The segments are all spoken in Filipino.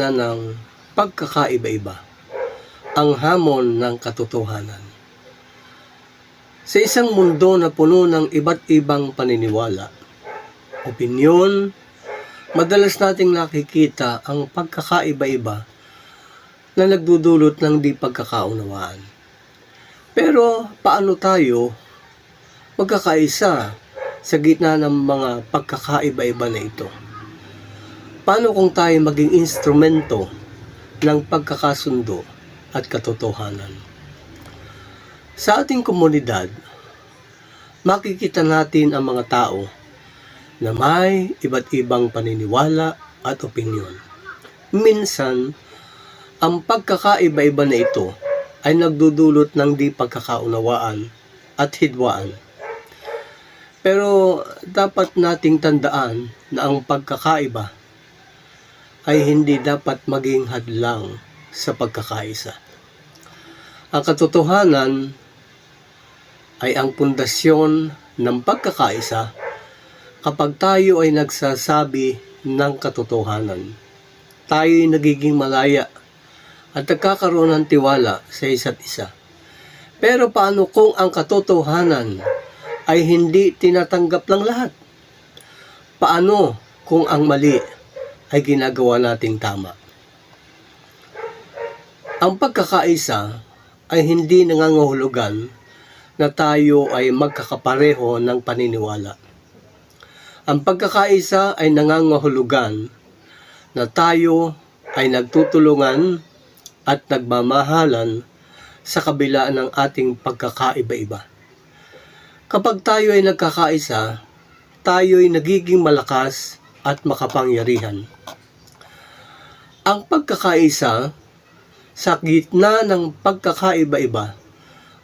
gitna ng pagkakaiba-iba, ang hamon ng katotohanan. Sa isang mundo na puno ng iba't ibang paniniwala, opinyon, madalas nating nakikita ang pagkakaiba-iba na nagdudulot ng di pagkakaunawaan. Pero paano tayo magkakaisa sa gitna ng mga pagkakaiba-iba na ito? Paano kung tayo maging instrumento ng pagkakasundo at katotohanan? Sa ating komunidad, makikita natin ang mga tao na may iba't ibang paniniwala at opinyon. Minsan, ang pagkakaiba-iba na ito ay nagdudulot ng di pagkakaunawaan at hidwaan. Pero dapat nating tandaan na ang pagkakaiba ay hindi dapat maging hadlang sa pagkakaisa. Ang katotohanan ay ang pundasyon ng pagkakaisa kapag tayo ay nagsasabi ng katotohanan. Tayo ay nagiging malaya at nagkakaroon ng tiwala sa isa't isa. Pero paano kung ang katotohanan ay hindi tinatanggap ng lahat? Paano kung ang mali ay ginagawa nating tama? Ang pagkakaisa ay hindi nangangahulugan na tayo ay magkakapareho ng paniniwala. Ang pagkakaisa ay nangangahulugan na tayo ay nagtutulungan at nagmamahalan sa kabila ng ating pagkakaiba-iba. Kapag tayo ay nagkakaisa, tayo ay nagiging malakas at makapangyarihan. Ang pagkakaisa sa gitna ng pagkakaiba-iba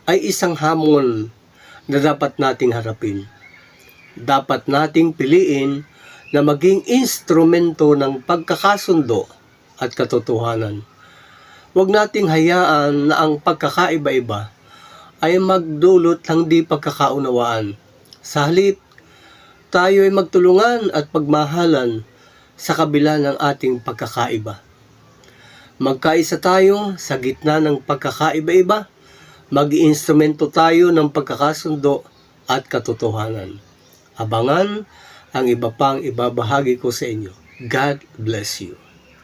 ay isang hamon na dapat nating harapin. Dapat nating piliin na maging instrumento ng pagkakasundo at katotohanan. Huwag nating hayaan na ang pagkakaiba-iba ay magdulot ng di pagkakaunawaan. Sa halip, tayo ay magtulungan at pagmahalan sa kabila ng ating pagkakaiba. Magkaisa tayo sa gitna ng pagkakaiba-iba, mag-iinstrumento tayo ng pagkakasundo at katotohanan. Abangan ang iba pang ibabahagi ko sa inyo. God bless you.